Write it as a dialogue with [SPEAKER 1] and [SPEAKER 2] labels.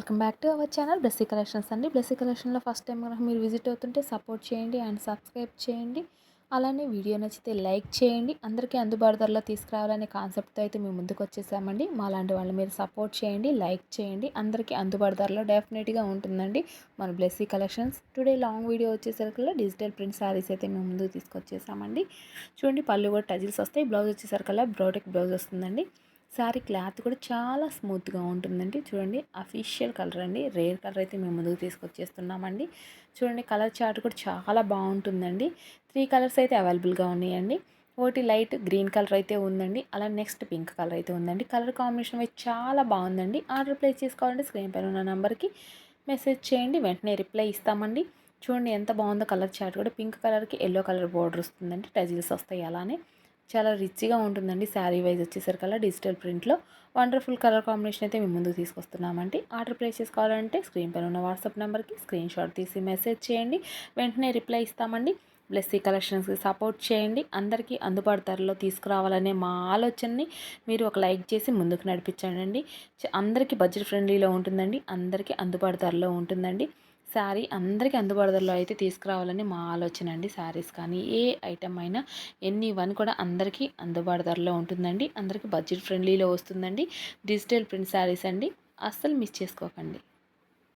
[SPEAKER 1] Welcome back to our channel Blessy collections అండి. బ్లెస్సీ కలెక్షన్లో first time కనుక మీరు విజిట్ అవుతుంటే సపోర్ట్ చేయండి అండ్ సబ్స్క్రైబ్ చేయండి. అలానే వీడియో నచ్చితే లైక్ చేయండి. అందరికీ అందుబాటు ధరలో తీసుకురావాలనే కాన్సెప్ట్తో అయితే మేము ముందుకు వచ్చేసామండి. మా లాంటి వాళ్ళు మీరు సపోర్ట్ చేయండి లైక్ చేయండి. అందరికీ అందుబాటు ధరలో డెఫినెట్గా ఉంటుందండి. మన Blessy collections today long video వచ్చేసరికల్లా డిజిటల్ ప్రింట్ శారీస్ అయితే మేము ముందుకు తీసుకొచ్చేసామండి. చూడండి పళ్ళు కూడా టజిల్స్ వస్తాయి బ్లౌజ్ వచ్చేసరికల్లా బ్రౌటెక్ బ్లౌజ్ వస్తుందండి. శారీ క్లాత్ కూడా చాలా స్మూత్గా ఉంటుందండి. చూడండి అఫీషియల్ కలర్ అండి. రేర్ కలర్ అయితే మేము ముందుకు తీసుకొచ్చేస్తున్నామండి. చూడండి కలర్ చార్ట్ కూడా చాలా బాగుంటుందండి. త్రీ కలర్స్ అయితే అవైలబుల్గా ఉన్నాయండి. ఒకటి లైట్ గ్రీన్ కలర్ అయితే ఉందండి. అలా నెక్స్ట్ పింక్ కలర్ అయితే ఉందండి. కలర్ కాంబినేషన్ అయితే చాలా బాగుందండి. ఆర్డర్ ప్లేస్ చేసుకోవాలంటే స్క్రీన్ పైన ఉన్న నెంబర్కి మెసేజ్ చేయండి. వెంటనే రిప్లై ఇస్తామండి. చూడండి ఎంత బాగుందో కలర్ చార్ట్ కూడా. పింక్ కలర్కి ఎల్లో కలర్ బార్డర్ వస్తుందండి. టజిల్స్ వస్తాయి అలానే. చాలా రిచ్గా ఉంటుందండి శారీ వైజ్ వచ్చేసరికల్లా డిజిటల్ ప్రింట్లో. వండర్ఫుల్ కలర్ కాంబినేషన్ అయితే మేము ముందుకు తీసుకొస్తున్నామండి. ఆర్డర్ ప్లేస్ చేసుకోవాలంటే స్క్రీన్ పైన ఉన్న వాట్సాప్ నెంబర్కి స్క్రీన్ షాట్ తీసి మెసేజ్ చేయండి. వెంటనే రిప్లై ఇస్తామండి. ప్లస్ ఈ కలెక్షన్స్కి సపోర్ట్ చేయండి. అందరికీ అందుబాటు ధరలో తీసుకురావాలనే మా ఆలోచనని మీరు ఒక లైక్ చేసి ముందుకు నడిపించండి అందరికీ బడ్జెట్ ఫ్రెండ్లీలో ఉంటుందండి. అందరికీ అందుబాటు ధరలో ఉంటుందండి. శారీ అందరికీ అందుబాటులో అయితే తీసుకురావాలని మా ఆలోచన అండి శారీస్ కానీ ఏ ఐటమ్ అయినా ఎన్ని వన్ కూడా అందరికీ అందుబాటు ధరలో ఉంటుందండి. అందరికీ బడ్జెట్ ఫ్రెండ్లీలో వస్తుందండి. డిజిటల్ ప్రింట్ శారీస్ అండి. అస్సలు మిస్ చేసుకోకండి.